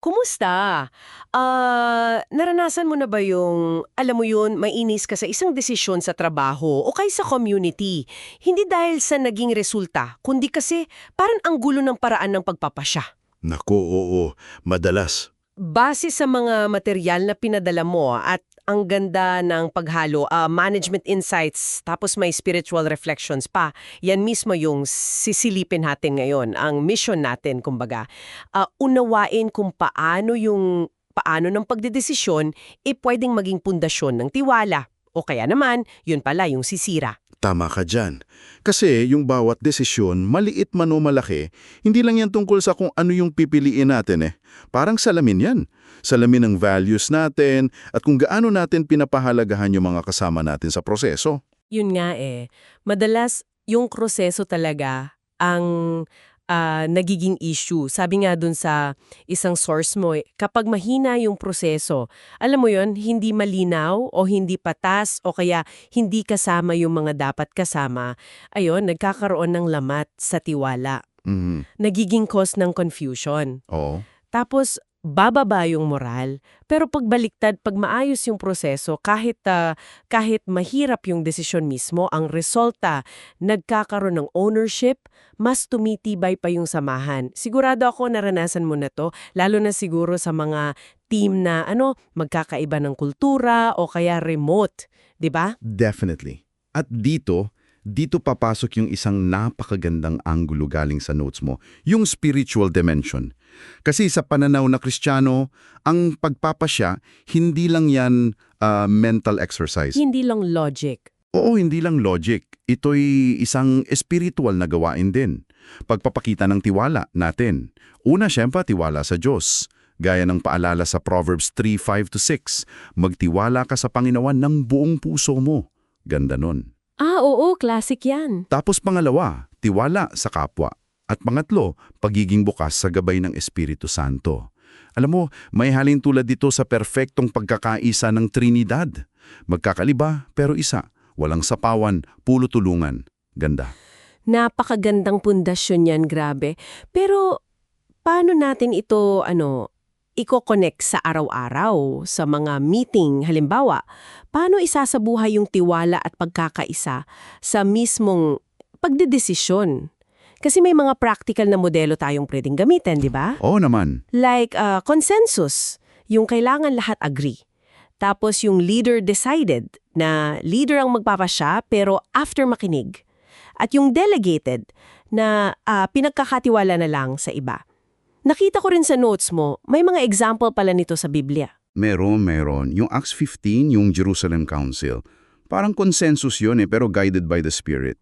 Kumusta? Ah, naranasan mo na ba yung, alam mo yun, mainis ka sa isang desisyon sa trabaho o kay sa community? Hindi dahil sa naging resulta, kundi kasi parang ang gulo ng paraan ng pagpapasya. Naku, oo. Madalas. Base sa mga material na pinadala mo at ang ganda ng paghalo, ah, management insights, tapos may spiritual reflections pa. Yan mismo yung sisilipin natin ngayon, ang mission natin, kumbaga. Ah, unawain kung paano yung paano ng pagdedesisyon e pwedeng maging pundasyon ng tiwala. O kaya naman, yun pala yung sisira. Tama ka dyan. Kasi yung bawat desisyon, maliit man o malaki, hindi lang yan tungkol sa kung ano yung pipiliin natin eh. Parang salamin yan. Salamin ng values natin at kung gaano natin pinapahalagahan yung mga kasama natin sa proseso. Yun nga eh. Madalas, yung proseso talaga ang ah, nagiging issue. Sabi nga dun sa isang source mo, eh, kapag mahina yung proseso, alam mo yon hindi malinaw o hindi patas o kaya hindi kasama yung mga dapat kasama, ayun, nagkakaroon ng lamat sa tiwala. Mhm. Nagiging cause ng confusion. Oo. Tapos, bababa yung moral. Pero pagbaliktad, pag maayos yung proseso, kahit, ah, kahit mahirap yung desisyon mismo, ang resulta, nagkakaroon ng ownership, mas tumitibay pa yung samahan. Sigurado ako naranasan mo na to, lalo na siguro sa mga team na ano, magkakaiba ng kultura o kaya remote, 'di ba? Definitely. At dito, dito papasok yung isang napakagandang anggulo galing sa notes mo, yung spiritual dimension. Kasi sa pananaw na Kristiyano, ang pagpapasya, hindi lang yan ah, mental exercise. Hindi lang logic. Oo, hindi lang logic. Ito'y isang espiritual na gawain din. Pagpapakita ng tiwala natin. Una, syempre, tiwala sa Diyos. Gaya ng paalala sa Proverbs 3:5-6, magtiwala ka sa Panginoon ng buong puso mo. Ganda nun. Ah, oo, classic yan. Tapos pangalawa, tiwala sa kapwa. At pangatlo, pagiging bukas sa gabay ng Espiritu Santo. Alam mo, may halin tulad dito sa perpektong pagkakaisa ng Trinidad. Magkakaliba, pero isa. Walang sapawan, pulo tulungan. Ganda. Napakagandang pundasyon yan, grabe. Pero paano natin ito ano iko-connect sa araw-araw sa mga meeting halimbawa? Paano isasabuhay yung tiwala at pagkakaisa sa mismong pagdedesisyon? Kasi may mga practical na modelo tayong pwedeng gamitin, di ba? Oo naman. Like uh, consensus, yung kailangan lahat agree. Tapos yung leader decided na leader ang magpapasya pero after makinig. At yung delegated na ah, pinagkakatiwala na lang sa iba. Nakita ko rin sa notes mo, may mga example pala nito sa Biblia. Meron, meron. Yung Acts 15, yung Jerusalem Council. Parang consensus yun eh, pero guided by the Spirit.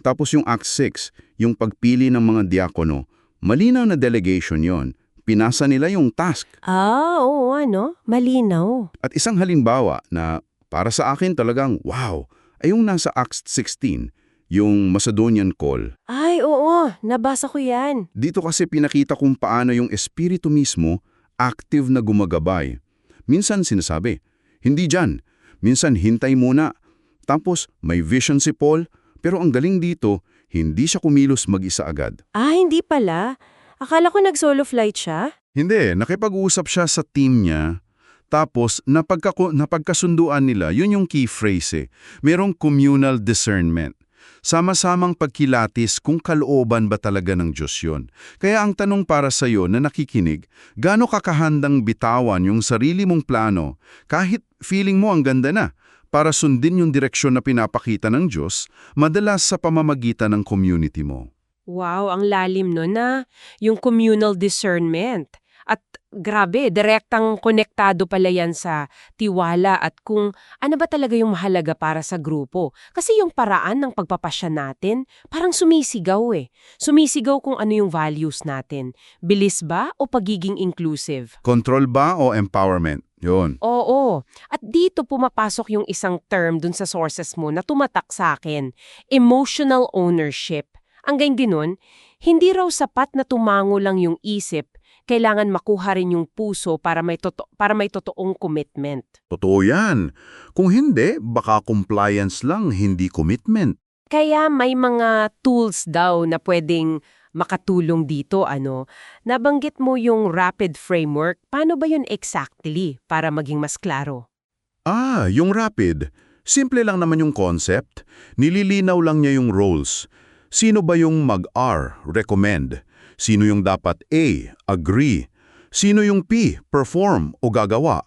Tapos yung Acts 6, yung pagpili ng mga diakono. Malinaw na delegation yon. Pinasa nila yung task. Ah, oo ano, malinaw. At isang halimbawa na para sa akin talagang wow, ay yung nasa Acts 16, yung Macedonian call. Ay, oo, nabasa ko yan. Dito kasi pinakita kung paano yung espiritu mismo active na gumagabay. Minsan sinasabi, hindi dyan. Minsan hintay muna. Tapos may vision si Paul, pero ang galing dito, hindi siya kumilos mag-isa agad. Ah, hindi pala. Akala ko nag-solo flight siya. Hindi, nakipag-uusap siya sa team niya. Tapos, napagkaku- napagkasunduan nila, yun yung key phrase eh. Merong communal discernment. Sama-samang pagkilatis kung kalooban ba talaga ng Diyos yun. Kaya ang tanong para sa iyo na nakikinig, gaano kakahandang bitawan yung sarili mong plano kahit feeling mo ang ganda na para sundin yung direksyon na pinapakita ng Diyos, madalas sa pamamagitan ng community mo. Wow, ang lalim no na yung communal discernment. At grabe, direktang konektado pala yan sa tiwala at kung ano ba talaga yung mahalaga para sa grupo. Kasi yung paraan ng pagpapasya natin, parang sumisigaw eh. Sumisigaw kung ano yung values natin. Bilis ba o pagiging inclusive? Control ba o empowerment? Yun. Oo. At dito pumapasok yung isang term dun sa sources mo na tumatak sa akin. Emotional ownership. Ang gayon din nun, hindi raw sapat na tumango lang yung isip, kailangan makuha rin yung puso para may, toto- para may totoong commitment. Totoo yan. Kung hindi, baka compliance lang, hindi commitment. Kaya may mga tools daw na pwedeng makatulong dito, ano? Nabanggit mo yung rapid framework. Paano ba yun exactly para maging mas klaro? Ah, yung rapid. Simple lang naman yung concept. Nililinaw lang niya yung roles. Sino ba yung mag-R, recommend? Sino yung dapat A, agree? Sino yung P, perform o gagawa?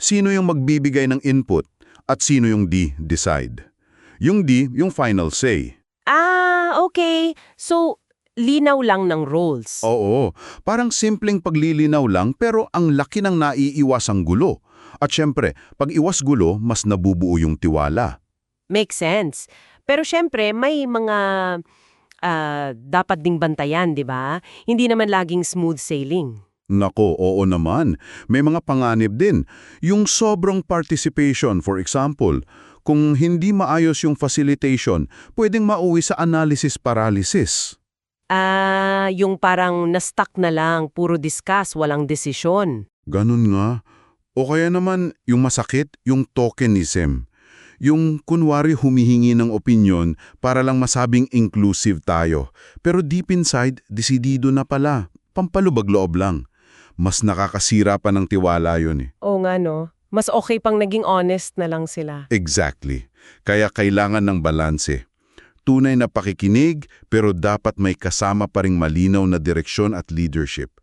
Sino yung magbibigay ng input? At sino yung D, decide? Yung D, yung final say. Ah, okay. So, linaw lang ng roles. Oo, parang simpleng paglilinaw lang pero ang laki ng naiiwasang gulo. At syempre, pag iwas gulo, mas nabubuo yung tiwala. Makes sense. Pero syempre, may mga ah, dapat ding bantayan, di ba? Hindi naman laging smooth sailing. Nako, oo naman. May mga panganib din. Yung sobrang participation, for example, kung hindi maayos yung facilitation, pwedeng mauwi sa analysis paralysis. Ah, yung parang na-stuck na lang, puro discuss, walang desisyon. Ganun nga. O kaya naman, yung masakit, yung tokenism. Yung kunwari humihingi ng opinion para lang masabing inclusive tayo. Pero deep inside, desidido na pala. Pampalubag loob lang. Mas nakakasira pa ng tiwala yun eh. Oo nga no. Mas okay pang naging honest na lang sila. Exactly. Kaya kailangan ng balanse. Tunay na pakikinig pero dapat may kasama pa ring malinaw na direksyon at leadership.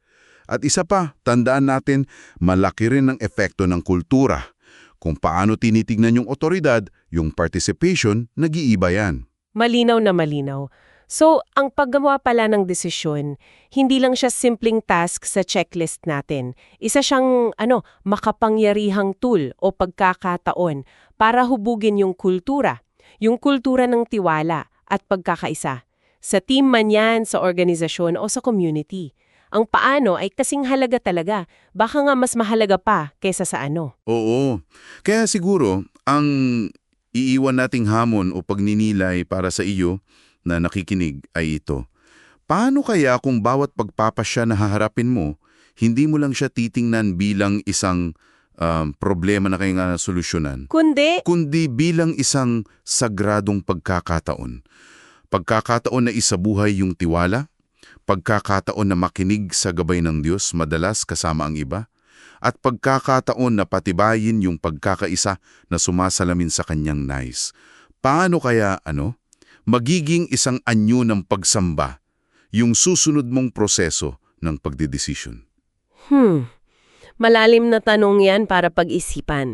At isa pa, tandaan natin, malaki rin ang epekto ng kultura. Kung paano tinitignan yung otoridad, yung participation, nag-iiba yan. Malinaw na malinaw. So, ang paggawa pala ng desisyon, hindi lang siya simpleng task sa checklist natin. Isa siyang ano, makapangyarihang tool o pagkakataon para hubugin yung kultura, yung kultura ng tiwala at pagkakaisa. Sa team man yan, sa organisasyon o sa community. Ang paano ay kasing halaga talaga, baka nga mas mahalaga pa kaysa sa ano. Oo. Kaya siguro, ang iiwan nating hamon o pagninilay para sa iyo na nakikinig ay ito. Paano kaya kung bawat pagpapasya na haharapin mo, hindi mo lang siya titingnan bilang isang um, problema na kailangan solusyonan, Kundi, kundi bilang isang sagradong pagkakataon. Pagkakataon na isabuhay yung tiwala, pagkakataon na makinig sa gabay ng Diyos madalas kasama ang iba, at pagkakataon na patibayin yung pagkakaisa na sumasalamin sa kanyang nais. Paano kaya, ano, magiging isang anyo ng pagsamba, yung susunod mong proseso ng pagdidesisyon? hmm, malalim na tanong yan para pag-isipan.